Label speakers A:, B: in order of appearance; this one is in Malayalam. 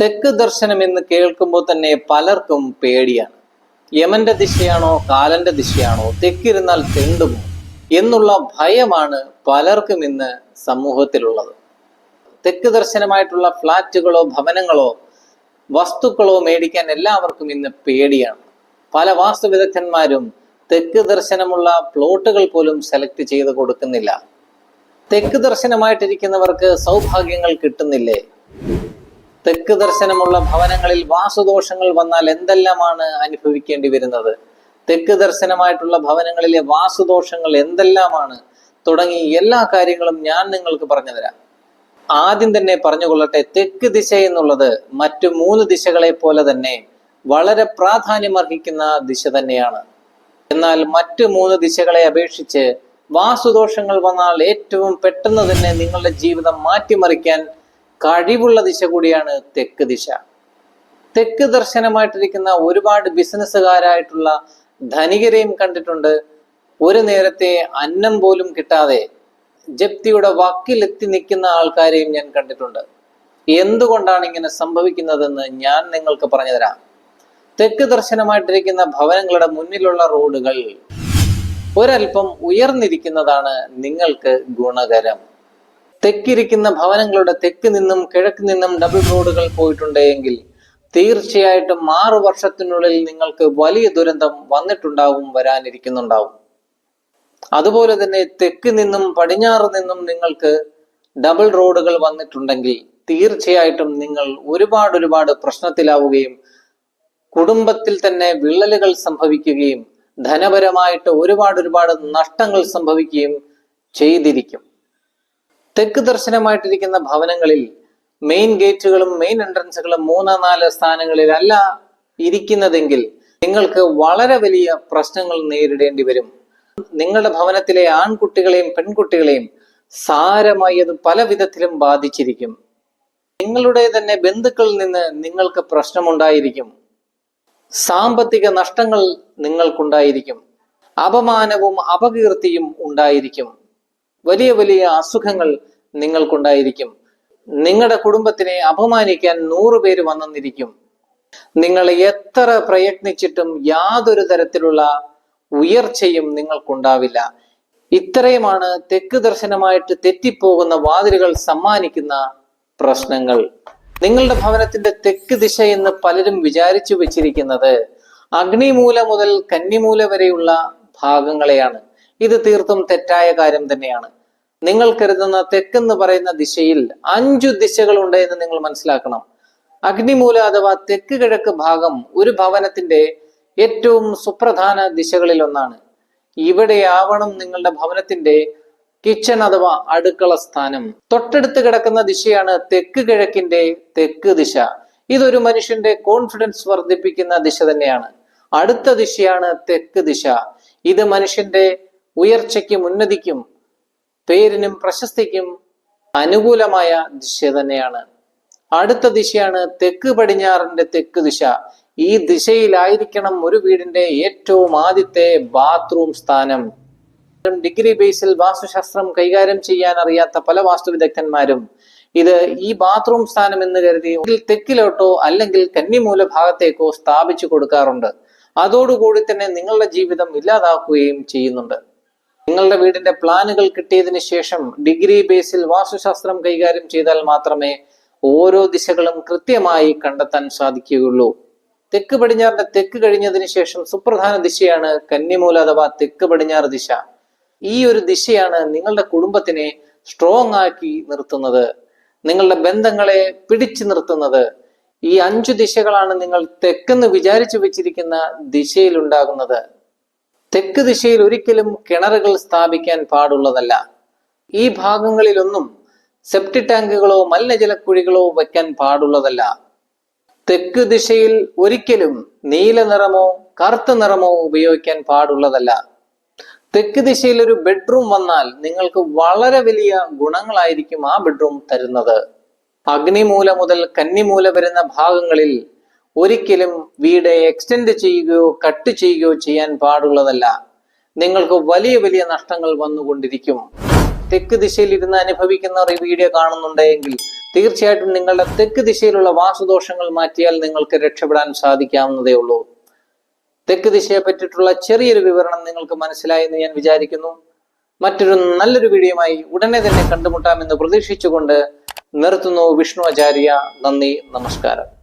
A: തെക്ക് ദർശനം എന്ന് കേൾക്കുമ്പോൾ തന്നെ പലർക്കും പേടിയാണ്. യമന്റെ ദിശയാണോ കാലന്റെ ദിശയാണോ തെക്കിരുന്നാൽ തെണ്ടുമോ എന്നുള്ള ഭയമാണ് പലർക്കും ഇന്ന് സമൂഹത്തിലുള്ളത്. തെക്ക് ദർശനമായിട്ടുള്ള ഫ്ലാറ്റുകളോ ഭവനങ്ങളോ വസ്തുക്കളോ മേടിക്കാൻ എല്ലാവർക്കും ഇന്ന് പേടിയാണ്. പല വാസ്തു വിദഗ്ധന്മാരും തെക്ക് ദർശനമുള്ള പ്ലോട്ടുകൾ പോലും സെലക്ട് ചെയ്ത് കൊടുക്കുന്നില്ല. തെക്ക് ദർശനമായിട്ടിരിക്കുന്നവർക്ക് സൗഭാഗ്യങ്ങൾ കിട്ടുന്നില്ലേ? തെക്ക് ദർശനമുള്ള ഭവനങ്ങളിൽ വാസുദോഷങ്ങൾ വന്നാൽ എന്തെല്ലാമാണ് അനുഭവിക്കേണ്ടി വരുന്നത്? തെക്ക് ദർശനമായിട്ടുള്ള ഭവനങ്ങളിലെ വാസുദോഷങ്ങൾ എന്തെല്ലാമാണ്? തുടങ്ങി എല്ലാ കാര്യങ്ങളും ഞാൻ നിങ്ങൾക്ക് പറഞ്ഞു തരാം. ആദ്യം തന്നെ പറഞ്ഞുകൊള്ളട്ടെ തെക്ക് ദിശ എന്നുള്ളത് മറ്റു മൂന്ന് ദിശകളെ പോലെ തന്നെ വളരെ പ്രാധാന്യമർഹിക്കുന്ന ദിശ തന്നെയാണ്. എന്നാൽ മറ്റു മൂന്ന് ദിശകളെ അപേക്ഷിച്ച് വാസുദോഷങ്ങൾ വന്നാൽ ഏറ്റവും പെട്ടെന്ന് തന്നെ നിങ്ങളുടെ ജീവിതം മാറ്റിമറിക്കാൻ കഴിവുള്ള ദിശ കൂടിയാണ് തെക്ക് ദിശ. തെക്ക് ദർശനമായിട്ടിരിക്കുന്ന ഒരുപാട് ബിസിനസ്സുകാരായിട്ടുള്ള ധനികരെയും കണ്ടിട്ടുണ്ട്. ഒരു നേരത്തെ അന്നം പോലും കിട്ടാതെ ജപ്തിയുടെ വക്കിലെത്തി നിൽക്കുന്ന ആൾക്കാരെയും ഞാൻ കണ്ടിട്ടുണ്ട്. എന്തുകൊണ്ടാണ് ഇങ്ങനെ സംഭവിക്കുന്നതെന്ന് ഞാൻ നിങ്ങൾക്ക് പറഞ്ഞു തരാം തെക്ക് ദർശനമായിട്ടിരിക്കുന്ന ഭവനങ്ങളുടെ മുന്നിലുള്ള റോഡുകൾ ഒരൽപ്പം ഉയർന്നിരിക്കുന്നതാണ് നിങ്ങൾക്ക് ഗുണകരം. തെക്കിരിക്കുന്ന ഭവനങ്ങളുടെ തെക്ക് നിന്നും കിഴക്ക് നിന്നും ഡബിൾ റോഡുകൾ പോയിട്ടുണ്ടെങ്കിൽ തീർച്ചയായിട്ടും ആറു വർഷത്തിനുള്ളിൽ നിങ്ങൾക്ക് വലിയ ദുരന്തം വന്നിട്ടുണ്ടാവും വരാനിരിക്കുന്നുണ്ടാവും. അതുപോലെ തന്നെ തെക്ക് നിന്നും പടിഞ്ഞാറ് നിന്നും നിങ്ങൾക്ക് ഡബിൾ റോഡുകൾ വന്നിട്ടുണ്ടെങ്കിൽ തീർച്ചയായിട്ടും നിങ്ങൾ ഒരുപാട് ഒരുപാട് പ്രശ്നത്തിലാവുകയും കുടുംബത്തിൽ തന്നെ വിള്ളലുകൾ സംഭവിക്കുകയും ധനപരമായിട്ട് ഒരുപാട് ഒരുപാട് നഷ്ടങ്ങൾ സംഭവിക്കുകയും ചെയ്തിരിക്കും. തെക്ക് ദർശനമായിട്ടിരിക്കുന്ന ഭവനങ്ങളിൽ മെയിൻ ഗേറ്റുകളും മെയിൻ എൻട്രൻസുകളും മൂന്നോ നാല് സ്ഥാനങ്ങളിലല്ല ഇരിക്കുന്നതെങ്കിൽ നിങ്ങൾക്ക് വളരെ വലിയ പ്രശ്നങ്ങൾ നേരിടേണ്ടി വരും. നിങ്ങളുടെ ഭവനത്തിലെ ആൺകുട്ടികളെയും പെൺകുട്ടികളെയും സാരമായി അത് പല വിധത്തിലും ബാധിച്ചിരിക്കും. നിങ്ങളുടെ തന്നെ ബന്ധുക്കളിൽ നിന്ന് നിങ്ങൾക്ക് പ്രശ്നമുണ്ടായിരിക്കും. സാമ്പത്തിക നഷ്ടങ്ങൾ നിങ്ങൾക്കുണ്ടായിരിക്കും. അപമാനവും അപകീർത്തിയും ഉണ്ടായിരിക്കും. വലിയ വലിയ അസുഖങ്ങൾ നിങ്ങൾക്കുണ്ടായിരിക്കും. നിങ്ങളുടെ കുടുംബത്തിനെ അപമാനിക്കാൻ നൂറുപേര് വന്നെന്നിരിക്കും നിങ്ങൾ എത്ര പ്രയത്നിച്ചിട്ടും യാതൊരു തരത്തിലുള്ള ഉയർച്ചയും നിങ്ങൾക്കുണ്ടാവില്ല. ഇത്രയുമാണ് തെക്ക് ദർശനമായിട്ട് തെറ്റിപ്പോകുന്ന വാതിലുകൾ സമ്മാനിക്കുന്ന പ്രശ്നങ്ങൾ. നിങ്ങളുടെ ഭവനത്തിന്റെ തെക്ക് ദിശ എന്ന് പലരും വിചാരിച്ചു വെച്ചിരിക്കുന്നത് അഗ്നിമൂല മുതൽ കന്നിമൂല വരെയുള്ള ഭാഗങ്ങളെയാണ്. ഇത് തീർത്തും തെറ്റായ കാര്യം തന്നെയാണ്. നിങ്ങൾ കരുതുന്ന തെക്കെന്ന് പറയുന്ന ദിശയിൽ അഞ്ചു ദിശകളുണ്ട് എന്ന് നിങ്ങൾ മനസ്സിലാക്കണം. അഗ്നിമൂല അഥവാ തെക്ക് കിഴക്ക് ഭാഗം ഒരു ഭവനത്തിന്റെ ഏറ്റവും സുപ്രധാന ദിശകളിൽ ഒന്നാണ്. ഇവിടെയാവണം നിങ്ങളുടെ ഭവനത്തിന്റെ കിച്ചൺ അഥവാ അടുക്കള സ്ഥാനം. തൊട്ടടുത്ത് കിടക്കുന്ന ദിശയാണ് തെക്ക് കിഴക്കിന്റെ തെക്ക് ദിശ. ഇതൊരു മനുഷ്യന്റെ കോൺഫിഡൻസ് വർദ്ധിപ്പിക്കുന്ന ദിശ തന്നെയാണ്. അടുത്ത ദിശയാണ് തെക്ക് ദിശ. ഇത് മനുഷ്യന്റെ ഉയർച്ചയ്ക്കും ഉന്നതിക്കും പേരിനും പ്രശസ്തിക്കും അനുകൂലമായ ദിശ തന്നെയാണ്. അടുത്ത ദിശയാണ് തെക്ക് പടിഞ്ഞാറിന്റെ തെക്ക് ദിശ. ഈ ദിശയിലായിരിക്കണം ഒരു വീടിന്റെ ഏറ്റവും ആദ്യത്തെ ബാത്റൂം സ്ഥാനം. ഡിഗ്രി ബേസിൽ വാസ്തുശാസ്ത്രം കൈകാര്യം ചെയ്യാൻ അറിയാത്ത പല വാസ്തു വിദഗ്ധന്മാരും ഇത് ഈ ബാത്റൂം സ്ഥാനം എന്ന് കരുതി തെക്കിലോട്ടോ അല്ലെങ്കിൽ കന്നിമൂല ഭാഗത്തേക്കോ സ്ഥാപിച്ചു കൊടുക്കാറുണ്ട്. അതോടുകൂടി തന്നെ നിങ്ങളുടെ ജീവിതം ഇല്ലാതാക്കുകയും ചെയ്യുന്നുണ്ട്. നിങ്ങളുടെ വീടിന്റെ പ്ലാനുകൾ കിട്ടിയതിന് ശേഷം ഡിഗ്രി ബേസിൽ വാസ്തുശാസ്ത്രം കൈകാര്യം ചെയ്താൽ മാത്രമേ ഓരോ ദിശകളും കൃത്യമായി കണ്ടെത്താൻ സാധിക്കുകയുള്ളൂ. തെക്ക് പടിഞ്ഞാറിന്റെ തെക്ക് കഴിഞ്ഞതിന് ശേഷം സുപ്രധാന ദിശയാണ് കന്നിമൂല അഥവാ തെക്ക് പടിഞ്ഞാറ് ദിശ. ഈ ഒരു ദിശയാണ് നിങ്ങളുടെ കുടുംബത്തിനെ സ്ട്രോങ് ആക്കി നിർത്തുന്നത്. നിങ്ങളുടെ ബന്ധങ്ങളെ പിടിച്ചു നിർത്തുന്നത്. ഈ അഞ്ചു ദിശകളാണ് നിങ്ങൾ തെക്കെന്ന് വിചാരിച്ചു വെച്ചിരിക്കുന്ന ദിശയിൽ ഉണ്ടാകുന്നത് തെക്ക് ദിശയിൽ ഒരിക്കലും കിണറുകൾ സ്ഥാപിക്കാൻ പാടുള്ളതല്ല. ഈ ഭാഗങ്ങളിലൊന്നും സെപ്റ്റി ടാങ്കുകളോ മലിനജലക്കുഴികളോ വയ്ക്കാൻ പാടുള്ളതല്ല. തെക്ക് ദിശയിൽ ഒരിക്കലും നീല നിറമോ കറുത്ത നിറമോ ഉപയോഗിക്കാൻ പാടുള്ളതല്ല. തെക്ക് ദിശയിൽ ഒരു ബെഡ്റൂം വന്നാൽ നിങ്ങൾക്ക് വളരെ വലിയ ഗുണങ്ങളായിരിക്കും ആ ബെഡ്റൂം തരുന്നത്. അഗ്നിമൂല മുതൽ കന്നിമൂല വരുന്ന ഭാഗങ്ങളിൽ ഒരിക്കലും വീട് എക്സ്റ്റെൻഡ് ചെയ്യുകയോ കട്ട് ചെയ്യുകയോ ചെയ്യാൻ പാടുള്ളതല്ല. നിങ്ങൾക്ക് വലിയ വലിയ നഷ്ടങ്ങൾ വന്നുകൊണ്ടിരിക്കും. തെക്ക് ദിശയിൽ ഇരുന്ന് അനുഭവിക്കുന്നവർ ഈ വീഡിയോ കാണുന്നുണ്ടെങ്കിൽ തീർച്ചയായിട്ടും നിങ്ങളുടെ തെക്ക് ദിശയിലുള്ള വാസുദോഷങ്ങൾ മാറ്റിയാൽ നിങ്ങൾക്ക് രക്ഷപ്പെടാൻ സാധിക്കാവുന്നതേ ഉള്ളൂ. തെക്ക് ദിശയെ പറ്റിയിട്ടുള്ള ചെറിയൊരു വിവരണം നിങ്ങൾക്ക് മനസ്സിലായെന്ന് ഞാൻ വിചാരിക്കുന്നു. മറ്റൊരു നല്ലൊരു വീഡിയോയുമായി ഉടനെ തന്നെ കണ്ടുമുട്ടാമെന്ന് പ്രതീക്ഷിച്ചുകൊണ്ട് നിർത്തുന്നു വിഷ്ണു ആചാര്യ. നന്ദി നമസ്കാരം.